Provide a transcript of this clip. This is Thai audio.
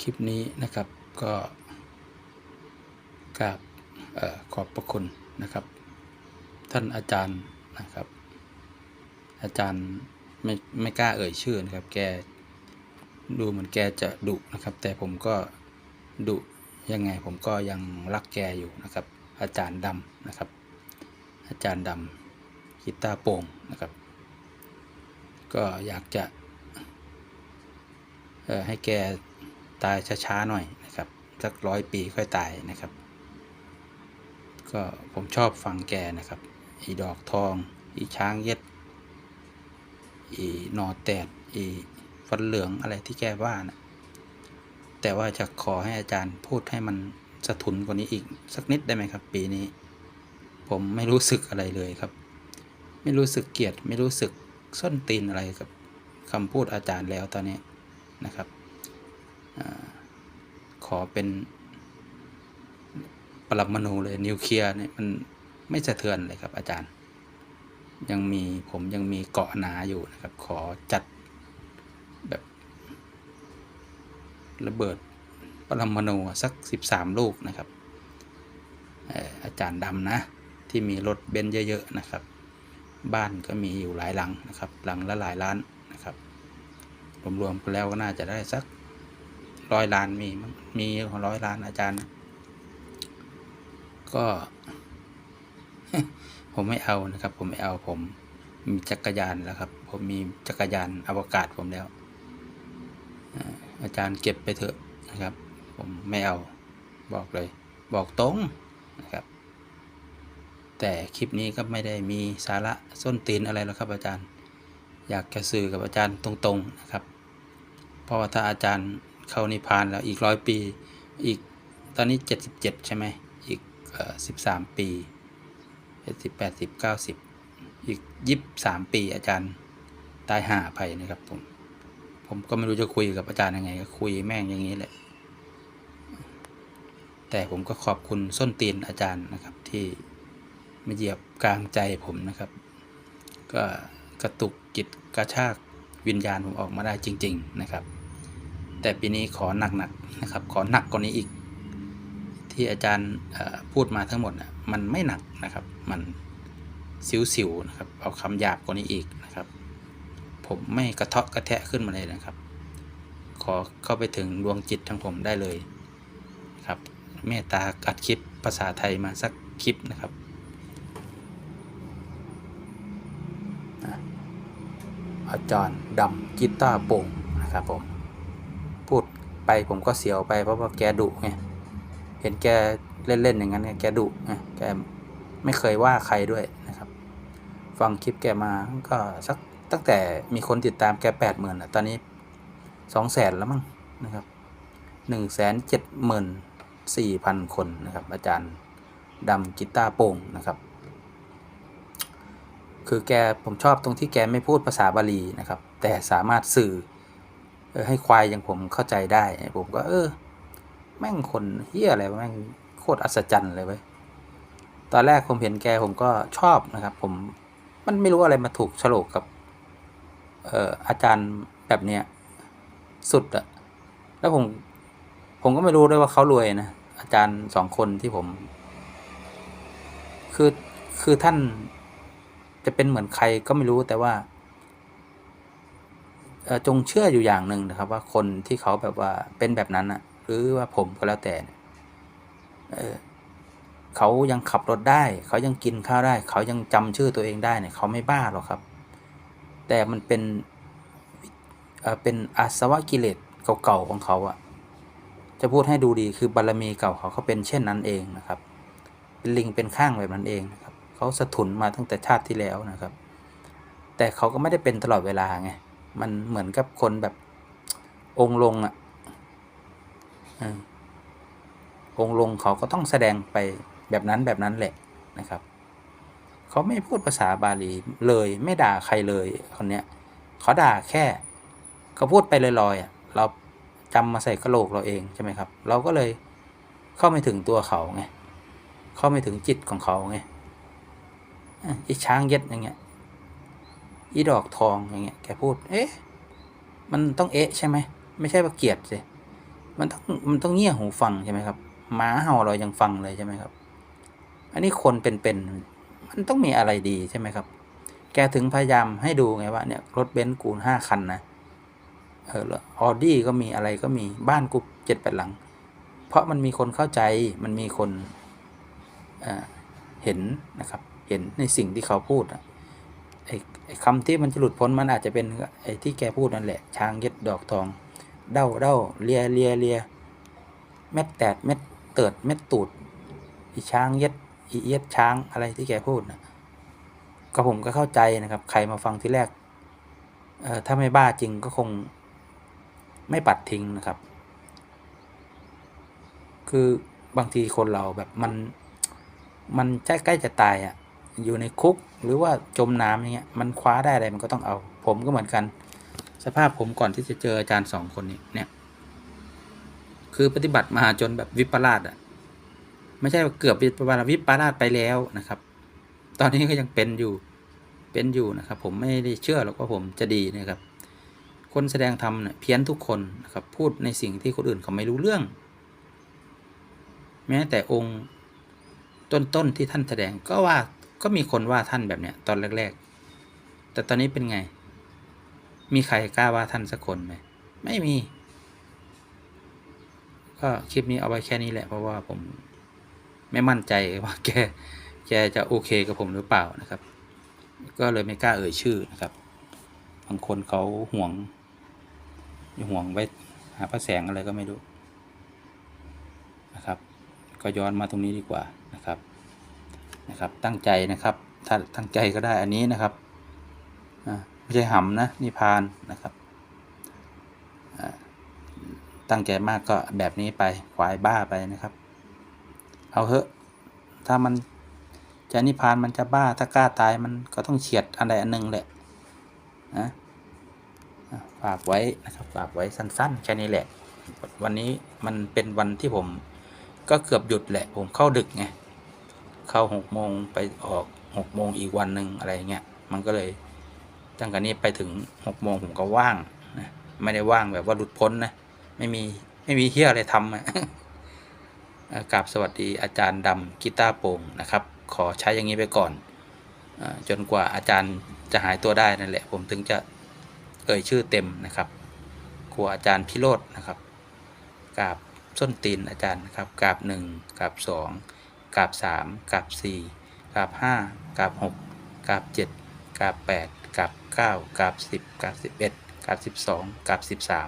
คลิปนี้นะครับก็กราบออขอบพระคุณนะครับ ท่านอาจารย์นะครับ อาจารย์ไม่ไม่กล้าเอ่ยชื่อนะครับ แกดูเหมือนแกจะดุนะครับ แต่ผมก็ดุยังไงผมก็ยังรักแกอยู่นะครับ อาจารย์ดำนะครับ อาจารย์ดำกีตาร์โป่งนะครับ ก็อยากจะให้แก ตายช้าๆหน่อยนะครับสักร้อยปีค่อยตายนะครับ ก็ผมชอบฟังแกนะครับ อีดอกทอง อีช้างเย็ด อีนอแตด อีฟันเหลืองอะไรที่แกว่านะแต่ว่าจะขอให้อาจารย์พูดให้มันสะทุนกว่านี้อีกสักนิดได้ไหมครับ ปีนี้ ผมไม่รู้สึกอะไรเลยครับ ไม่รู้สึกเกลียด ไม่รู้สึกส้นตีนอะไรกับคำพูดอาจารย์แล้วตอนนี้นะครับ ขอเป็นปรมาณูเลยนิวเคลียร์เนี่ยมันไม่สะเทือนเลยครับอาจารย์ ยังมีผมยังมีเกาะหนาอยู่นะครับ ขอจัดแบบระเบิดปรมาณูสัก 13 ลูกนะครับอาจารย์ดำนะ ที่มีรถเบนซ์เยอะๆนะครับ บ้านก็มีอยู่หลายหลังนะครับ หลังละหลายล้านนะครับ รวมๆแล้วก็น่าจะได้สัก ร้อยล้านมีมั้งมีร้อยล้านอาจารย์ ก็ ผมไม่เอานะครับ ผมไม่เอาผมมีจักรยานแล้วครับ ผมมีจักรยานอวกาศผมแล้วอาอาจารย์เก็บไปเถอะนะครับ ผมไม่เอาบอกเลย บอกตรงนะครับ แต่คลิปนี้ก็ไม่ได้มีสาระส้นตีนอะไรหรอกครับ อาจารย์ อยากจะสื่อกับอาจารย์ตรงๆนะครับ เพราะว่าถ้าอาจารย์ เข้านิพพานแล้วอีกร้อยปี อีกตอนนี้เจ็ดสิบเจ็ดใช่ไหมอีกสิบสามปีเจ็ดสิบแปดสิบเก้าสิบอีกยี่สิบสามปีอาจารย์ตายห่าไปนะครับผม ผมก็ไม่รู้จะคุยกับอาจารย์ยังไง ก็คุยแม่งอย่างนี้แหละ แต่ผมก็ขอบคุณส้นตีนอาจารย์นะครับ ที่มาเหยียบกลางใจผมนะครับ ก็กระตุกจิตกระชากวิญญาณผมออกมาได้จริง ๆ นะครับ แต่ปีนี้ขอหนักๆนนะครับ ขอหนักกว่านี้อีก ที่อาจารย์พูดมาทั้งหมดนะมันไม่หนักนะครับ มันสิวๆนะครับ เอาคำหยาบกว่านี้อีกนะครับ ผมไม่กระเทาะกระแทะขึ้นมาเลยนะครับ ขอเข้าไปถึงดวงจิตทั้งผมได้เลยครับเมตตาอัดคลิปภาษาไทยมาสักคลิปนะครับอาจารย์ดำกีตาร์โป่งนะครับผม ไปผมก็เสียวไปเพราะว่าแกดุไงเห็นแกเล่นๆอย่างนั้นไงแกดุไงแกไม่เคยว่าใครด้วยนะครับ ฟังคลิปแกมาก็สักตั้งแต่มีคนติดตามแกแปดหมื่นตอนนี้สองแสนแล้วมั้งนะครับหนึ่งแสนเจ็ดหมื่นสี่พันคนนะครับ อาจารย์ดำกีตาร์โป่งนะครับ คือแกผมชอบตรงที่แกไม่พูดภาษาบาลีนะครับ แต่สามารถสื่อ ออให้ควายอย่างผมเข้าใจได้ ผมก็ เออ แม่งคนเฮียอะไรแม่งโคตรอัศจรรย์เลยเว้ยตอนแรกผมเห็นแกผมก็ชอบนะครับ ผมมันไม่รู้อะไรมาถูกฉลกกับ เอ่ออาจารย์แบบเนี้ยสุดอะแล้วผม ผมก็ไม่รู้ด้วยว่าเขารวยนะอาจารย์สองคนที่ผม คือคือท่านจะเป็นเหมือนใครก็ไม่รู้แต่ว่า จงเชื่ออยู่อย่างหนึ่งนะครับ ว่าคนที่เขาแบบว่าเป็นแบบนั้นอะหรือว่าผมก็แล้วแต่เนี่ยเขายังขับรถได้ เขายังกินข้าวได้ เขายังจำชื่อตัวเองได้เนี่ยเขาไม่บ้าหรอกครับ แต่มันเป็นเอ่อเป็นอาสวะกิเลสเก่าๆของเขาอะจะพูดให้ดูดีคือบารมีเก่าเขาเขาเป็นเช่นนั้นเองนะครับ เป็นลิงเป็นข้างแบบนั้นเองนะครับเขาสะทุนมาตั้งแต่ชาติที่แล้วนะครับ แต่เขาก็ไม่ได้เป็นตลอดเวลาไง มันเหมือนกับคนแบบ องค์ลงอะ่ะองค์ลงเขาก็ต้องแสดงไปแบบนั้นแบบนั้นแหละนะครับ เขาไม่พูดภาษาบาลีเลยไม่ด่าใครเลยคนเนี้ยเขาด่าแค่เขาพูดไปลอยๆอะเราจำมาใส่กระโหลกเราเองใช่ไหมครับ เราก็เลยเข้าไม่ถึงตัวเขาไงเข้าไม่ถึงจิตของเขาไงอะอีช้างเย็ดอย่างเงี้ย อีดอกทองอย่างเงี้ยแกพูด เอ๊ะ มันต้องเอ๊ะใช่ไหมไม่ใช่ว่าเกลียดสิมันต้องมันต้องเงี่ยหูฟังใช่ไหมครับหมาเห่าเรายังฟังเลยใช่ไหมครับ อันนี้คนเป็นๆมันต้องมีอะไรดีใช่ไหมครับ แกถึงพยายามให้ดูไงว่าเนี่ยรถเบนซ์กูห้าคันนะเออออดี้ก็มีอะไรก็มีบ้านกูเจ็ดแปดหลัง เพราะมันมีคนเข้าใจมันมีคนเอ่อเห็นนะครับ เห็นในสิ่งที่เขาพูดอะ ไอ้คำที่มันจะหลุดพ้นมันอาจจะเป็นไอ้ที่แกพูดนั่นแหละ ช้างเย็ดดอกทอง เด้าเด้าเลียเลียเลียเม็ดแตดเม็ดเติดเม็ดตูดอีช้างเย็ดอีเย็ดช้างอะไรที่แกพูดนะก็ผมก็เข้าใจนะครับ ใครมาฟังที่แรกเอ่อถ้าไม่บ้าจริงก็คงไม่ปัดทิ้งนะครับ คือบางทีคนเราแบบมันมันใกล้ใกล้จะตายอะ่ะ อยู่ในคุกหรือว่าจมน้ำอย่างเงี้ยมันคว้าได้อะไรมันก็ต้องเอา ผมก็เหมือนกัน สภาพผมก่อนที่จะเจออาจารย์สองคนนี้เนี่ย คือปฏิบัติมาจนแบบวิปลาสอะไม่ใช่เกือบวิปลาสวิปลาสไปแล้วนะครับ ตอนนี้ก็ยังเป็นอยู่เป็นอยู่นะครับ ผมไม่ได้เชื่อหรอกว่าผมจะดีนะครับ คนแสดงธรรมเนี่ยเพี้ยนทุกคนนะครับ พูดในสิ่งที่คนอื่นเขาไม่รู้เรื่อง แม้แต่องค์ต้นๆที่ท่านแสดงก็ว่า ก็มีคนว่าท่านแบบเนี้ยตอนแรก ๆ แต่ตอนนี้เป็นไง มีใครกล้าว่าท่านสักคนไหม ไม่มี ก็คลิปนี้เอาไว้แค่นี้แหละเพราะว่าผมไม่มั่นใจว่าแกแกจะโอเคกับผมหรือเปล่านะครับ ก็เลยไม่กล้าเอ่ยชื่อนะครับ บางคนเขาห่วงห่วงไว้หาพระแสงอะไรก็ไม่รู้นะครับ ก็ย้อนมาตรงนี้ดีกว่านะครับ นะครับ ตั้งใจนะครับ ถ้าตั้งใจก็ได้อันนี้นะครับไม่ใช่หำนะนิพานนะครับตั้งใจมากก็แบบนี้ไปควายบ้าไปนะครับ เอาเถอะถ้ามันจะนิพานมันจะบ้าถ้ากล้าตายมันก็ต้องเฉียดอันใดอันหนึ่งแหละนะฝากไว้นะครับฝากไว้สั้นๆ แค่นี้แหละ วันนี้มันเป็นวันที่ผมก็เกือบหยุดแหละผมเข้าดึกไง เข้าหกโมงไปออกหกโมงอีกวันหนึ่งอะไรเงี้ยมันก็เลยตั้งแต่นี้ไปถึงหกโมงผมก็ว่างนะไม่ได้ว่างแบบว่าหลุดพ้นนะไม่มีไม่มีเฮียอะไรทำอะกราบสวัสดีอาจารย์ดำกีตาร์โปร่งนะครับ ขอใช้อย่างนี้ไปก่อนอจนกว่าอาจารย์จะหายตัวได้นั่นแหละ ผมถึงจะเอ่ยชื่อเต็มนะครับครัวอาจารย์พิโรธนะครับกราบส้นตีนอาจารย์นะครับกราบหนึ่งกราบสอง กราบสามกราบสี่กราบห้ากราบหกกราบเจ็ดกราบแปดกราบเก้ากราบสิบกราบสิบเอ็ดกราบสิบสองกราบสิบสาม